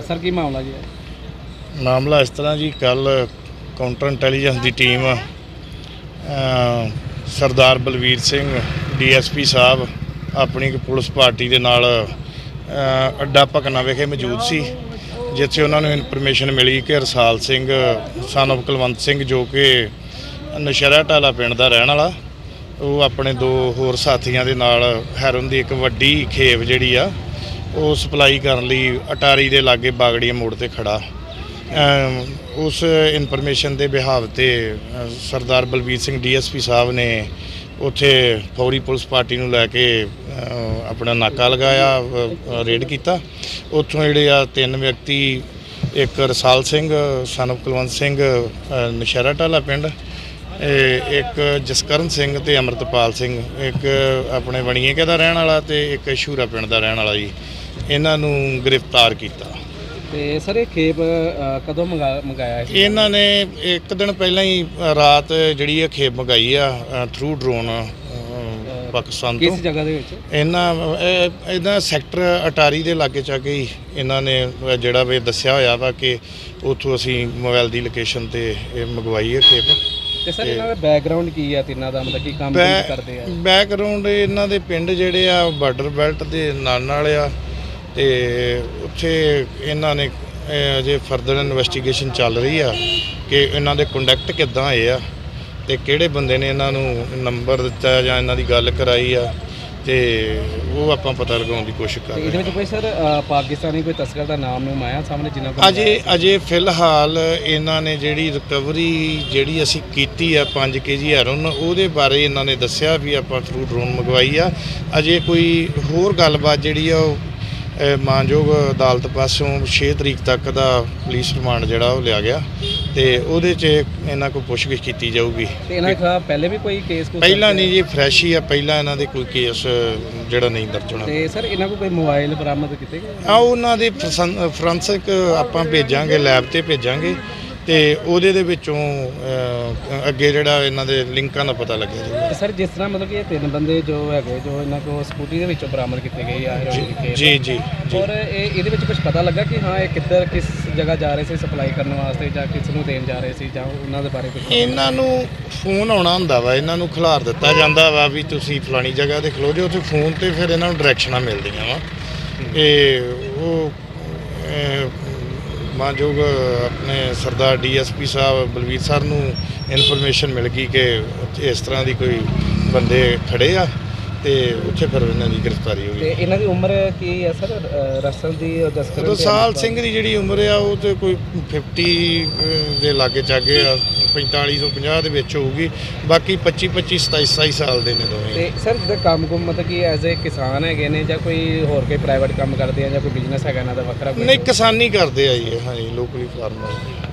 Sir ਕੀ ਮਾਮਲਾ ਜੀ? ਮਾਮਲਾ ਇਸ ਤਰ੍ਹਾਂ ਜੀ ਕੱਲ ਕਾਊਂਟਰ ਇੰਟੈਲੀਜੈਂਸ ਦੀ team Sardar Balvir Singh D S P Sahib ਆਪਣੀ ਇੱਕ ਪੁਲਿਸ ਪਾਰਟੀ ਦੇ ਨਾਲ ਅ, ਅੱਡਾ ਭਕਨਾ ਵਿਖੇ ਮੌਜੂਦ ਸੀ ਜਿੱਥੇ ਉਹਨਾਂ ਨੂੰ ਇਨਫੋਰਮੇਸ਼ਨ ਮਿਲੀ ਕਿ ਰਸਾਲ ਸਿੰਘ son of ਕੁਲਵੰਤ ਸਿੰਘ ਜੋ ਕਿ ਨਸ਼ਹਿਰਾ ਢਾਲਾ ਪਿੰਡ ਦਾ ਰਹਿਣ ਵਾਲਾ ਉਹ ਆਪਣੇ ਦੋ ਹੋਰ ਸਾਥੀਆਂ ਦੇ ਨਾਲ ਹੈਰੋਨ ਦੀ ਇੱਕ ਵੱਡੀ ਖੇਪ ਜਿਹੜੀ ਆ ਉਹ ਸਪਲਾਈ ਕਰਨ ਲਈ ਅਟਾਰੀ ਦੇ ਲਾਗੇ ਬਾਗੜੀਆ ਮੋੜ ਤੇ ਖੜਾ। ਉਸ ਇਨਫੋਰਮੇਸ਼ਨ ਦੇ ਬਿਹਾਵ ਤੇ Sardar Balbir Singh D S P Sahib ਨੇ ਉੱਥੇ ਫੌਰੀ ਪੁਲਿਸ ਪਾਰਟੀ ਨੂੰ ਲੈ ਕੇ ਆਪਣਾ ਨਾਕਾ ਲਗਾਇਆ ਰੇਡ ਕੀਤਾ। ਉੱਥੋਂ ਜਿਹੜੇ ਆ ਤਿੰਨ ਵਿਅਕਤੀ, ਇੱਕ ਰਸਾਲ ਸਿੰਘ, son ਕੁਲਵੰਤ ਸਿੰਘ ਨਸ਼ਹਿਰਾ ਢਾਲਾ ਪਿੰਡ ਇੱਕ ਜਸਕਰਨ ਸਿੰਘ ਤੇ ਅਮਰਤਪਾਲ ਸਿੰਘ, ਇੱਕ ਆਪਣੇ ਬਣੀਏਕੇ ਦਾ ਰਹਿਣ ਵਾਲਾ ਤੇ ਇੱਕ ਸ਼ੂਰਾ ਪਿੰਡ ਦਾ ਰਹਿਣ ਵਾਲਾ ਜੀ। ਇਹਨਾਂ ਨੂੰ ਗ੍ਰਿਫਤਾਰ ਕੀਤਾ। ਤੇ ਸਰ ਇਹ ਖੇਪ ਅ, ਕਦੋਂ ਮੰਗਾ- ਮੰਗਾਇਆ ਸੀ? ਇਹਨਾਂ ਨੇ ਇੱਕ ਦਿਨ ਪਹਿਲਾਂ ਹੀ ਰਾਤ ਜਿਹੜੀ ਇਹ ਖੇਪ ਮੰਗਾਈ ਆ ਥਰੂ ਡਰੋਨ ਪਾਕਿਸਤਾਨ ਤੋਂ। ਕਿਸ ਜਗ੍ਹਾ ਦੇ ਵਿੱਚ? ਇਹਨਾਂ ਇਹ- ਇਹਦਾ ਸੈਕਟਰ ਅਟਾਰੀ ਦੇ ਲਾਗੇ ਚਾਗੇ ਹੀ ਇਹਨਾਂ ਨੇ ਅ, ਜਿਹੜਾ ਵੀ ਦੱਸਿਆ ਹੋਇਆ ਵਾ ਕਿ ਉੱਥੋਂ ਅਸੀਂ ਮੋਬਾਈਲ ਦੀ ਲੋਕੇਸ਼ਨ ਤੇ ਇਹ ਮੰਗਵਾਈ ਹੈ ਖੇਪ। ਤੇ ਸਰ ਇਹਨਾਂ ਦਾ ਬੈਕਗ੍ਰਾਉਂਡ ਕੀ ਆ ਤਿੰਨਾਂ ਦਾ ਮਤਲਬ ਕੀ ਕੰਮ ਕੀ ਕਰਦੇ ਆ? ਬੈਕਗ੍ਰਾਉਂਡ ਇਹਨਾਂ ਦੇ ਪਿੰਡ ਜਿਹੜੇ ਆ ਬਾਰਡਰ ਬੈਲਟ ਦੇ ਨਾਲ ਨਾਲ ਆ। ਤੇ ਉੱਥੇ ਇਹਨਾਂ ਨੇ ਅਜੇ ਫਰਦਰ ਇਨਵੈਸਟੀਗੇਸ਼ਨ ਚੱਲ ਰਹੀ ਆ ਕਿ ਇਹਨਾਂ ਦੇ ਕੰਡਕਟ ਕਿੱਦਾਂ ਆਏ ਆ ਤੇ ਕਿਹੜੇ ਬੰਦੇ ਨੇ ਇਹਨਾਂ ਨੂੰ ਨੰਬਰ ਦਿੱਤਾ ਜਾਂ ਇਹਨਾਂ ਦੀ ਗੱਲ ਕਰਾਈ ਆ ਤੇ ਉਹ ਆਪਾਂ ਪਤਾ ਲਗਾਉਣ ਦੀ ਕੋਸ਼ਿਸ਼ ਕਰ ਰਹੇ ਇਹਦੇ ਵਿੱਚ ਕੋਈ ਸਰ ਪਾਕਿਸਤਾਨੀ ਕੋਈ ਤਸਕਰ ਦਾ ਨਾਮ ਨੂੰ ਆਇਆ ਸਾਹਮਣੇ ਜਿਨ੍ਹਾਂ ਕੋਲ ਅਜੇ ਅਜੇ ਫਿਲਹਾਲ ਇਹਨਾਂ ਨੇ ਜਿਹੜੀ ਰਿਕਵਰੀ ਜਿਹੜੀ ਅਸੀਂ ਕੀਤੀ ਆ 5 ਕੇਜੀ ਹੈਰੋਨ ਉਹਦੇ ਬਾਰੇ ਇਹਨਾਂ ਨੇ ਦੱਸਿਆ ਵੀ ਆਪਾਂ ਥਰੂ ਡਰੋਨ ਮੰਗਵਾਈ ਆ। ਅਜੇ ਕੋਈ ਹੋਰ ਗੱਲਬਾਤ ਜਿਹੜੀ ਆ ਉਹ ਮਾਨਯੋਗ ਅਦਾਲਤ ਪਾਸੋਂ 6 ਤਰੀਕ ਤੱਕ ਦਾ ਪੁਲਿਸ ਰਿਮਾਂਡ ਜਿਹੜਾ ਉਹ ਲਿਆ ਗਿਆ ਤੇ ਉਹਦੇ 'ਚ ਇਹਨਾਂ ਕੋਲ ਪੁੱਛਗਿੱਛ ਕੀਤੀ ਜਾਊਗੀ। ਤੇ ਇਹਨਾਂ ਦੇ ਖਿਲਾਫ ਪਹਿਲੇ ਵੀ ਕੋਈ ਕੇਸ ਕੋਈ ਪਹਿਲਾਂ ਨਹੀਂ ਜੀ ਫਰੈਸ਼ ਹੀ ਆ ਪਹਿਲਾਂ ਇਹਨਾਂ ਦੇ ਕੋਈ ਕੇਸ ਜਿਹੜਾ ਨਹੀਂ ਦਰਜ ਹੋਣਾ। ਤੇ ਸਰ ਇਹਨਾਂ ਕੋਲ ਕੋਈ ਮੋਬਾਈਲ ਬਰਾਮਦ ਕੀਤੇ ਗਏ? ਆ ਉਹਨਾਂ ਦੇ ਫੋਰੈਂਸਿਕ ਆਪਾਂ ਭੇਜਾਂਗੇ ਲੈਬ ਤੇ ਭੇਜਾਂਗੇ। ਤੇ ਉਹਦੇ ਦੇ ਵਿੱਚੋਂ ਅਹ, ਅੱਗੇ ਜਿਹੜਾ ਇਹਨਾਂ ਦੇ ਲਿੰਕਾਂ ਦਾ ਪਤਾ ਲੱਗਿਆ ਜੀ। ਤੇ ਸਰ ਜਿਸ ਤਰ੍ਹਾਂ ਮਤਲਬ ਕਿ ਇਹ ਤਿੰਨ ਬੰਦੇ ਜੋ ਹੈਗੇ ਜੋ ਇਹਨਾਂ ਕੋਲ ਸਕੂਟੀ ਦੇ ਵਿੱਚੋਂ ਬਰਾਮਦ ਕੀਤੇ ਗਏ ਆ ਹੈਰੋਇਨ ਦੀ ਖੇਪ। ਜੀ ਜੀ ਜੀ। ਔਰ ਇਹ ਇਹਦੇ ਵਿੱਚ ਕੁਝ ਪਤਾ ਲੱਗਾ ਕਿ ਹਾਂ ਇਹ ਕਿੱਧਰ ਕਿਸ ਜਗ੍ਹਾ ਜਾ ਰਹੇ ਸੀ ਸਪਲਾਈ ਕਰਨ ਵਾਸਤੇ ਜਾਂ ਕਿਸ ਨੂੰ ਦੇਣ ਜਾ ਰਹੇ ਸੀ ਜਾਂ ਉਹਨਾਂ ਦੇ ਬਾਰੇ ਕੁਝ ਇਹਨਾਂ ਨੂੰ ਫੋਨ ਆਉਣਾ ਹੁੰਦਾ ਵਾ ਇਹਨਾਂ ਨੂੰ ਖਿਲਾਰ ਦਿੱਤਾ ਜਾਂਦਾ ਵਾ ਵੀ ਤੁਸੀਂ ਫਲਾਣੀ ਜਗ੍ਹਾ ਤੇ ਖਲੋ ਜਾਓ ਉੱਥੇ ਫੋਨ ਤੇ ਫਿਰ ਇਹਨਾਂ ਨੂੰ ਡਾਇਰੈਕਸ਼ਨਾਂ ਮਿਲਦੀਆਂ ਵਾ। ਇਹ ਉਹ ਅਹ, ਮਾਨਯੋਗ, ਆਪਣੇ ਸਰਦਾਰ ਡੀਐਸਪੀ ਸਾਹਿਬ ਬਲਵੀਰ ਸਰ ਨੂੰ ਇਨਫੋਰਮੇਸ਼ਨ ਮਿਲ ਗਈ ਕਿ ਇਸ ਤਰ੍ਹਾਂ ਦੀ ਕੋਈ ਬੰਦੇ ਖੜੇ ਆ? ਤੇ ਉੱਥੇ ਫਿਰ ਇਹਨਾਂ ਦੀ ਗ੍ਰਿਫਤਾਰੀ ਹੋ ਤੇ ਗਈ ਇਹਨਾਂ ਦੀ ਉਮਰ ਕੀ ਹੈ ਸਰ? ਅ, ਰਸਲ ਦੀ ਜਸਕਰਨ ਤੇ ਅਮਰਪਾਲ। ਸਿੰਘ ਦੀ ਜਿਹੜੀ ਉਮਰ ਆ ਉਹ ਤੇ ਕੋਈ 50 ਅਹ, ਦੇ ਲਾਗੇ ਚਾਗੇ ਆ 45 ਤੋਂ 50 ਦੇ ਵਿੱਚ ਹੋਊਗੀ। ਬਾਕੀ 25 25 27 27 ਸਾਲ ਦੇ ਨੇ ਦੋਵੇਂ। ਤੇ ਸਰ ਜਿਹਦਾ ਕੰਮ ਕੁਮ ਮਤਲਬ ਕਿ ਐਜ਼ ਅ ਕਿਸਾਨ ਹੈਗੇ ਨੇ ਜਾਂ ਕੋਈ ਹੋਰ ਕੋਈ ਪ੍ਰਾਈਵੇਟ ਕੰਮ ਕਰਦੇ ਆ ਜਾਂ ਕੋਈ ਬਿਜ਼ਨਸ ਹੈਗਾ ਇਹਨਾਂ ਦਾ ਵੱਖਰਾ ਕੋਈ? ਨਹੀਂ ਕਿਸਾਨੀ ਕਰਦੇ ਆ ਜੀ ਇਹ, ਹਾਂਜੀ ਲੋਕਲੀ ਫਾਰਮਰ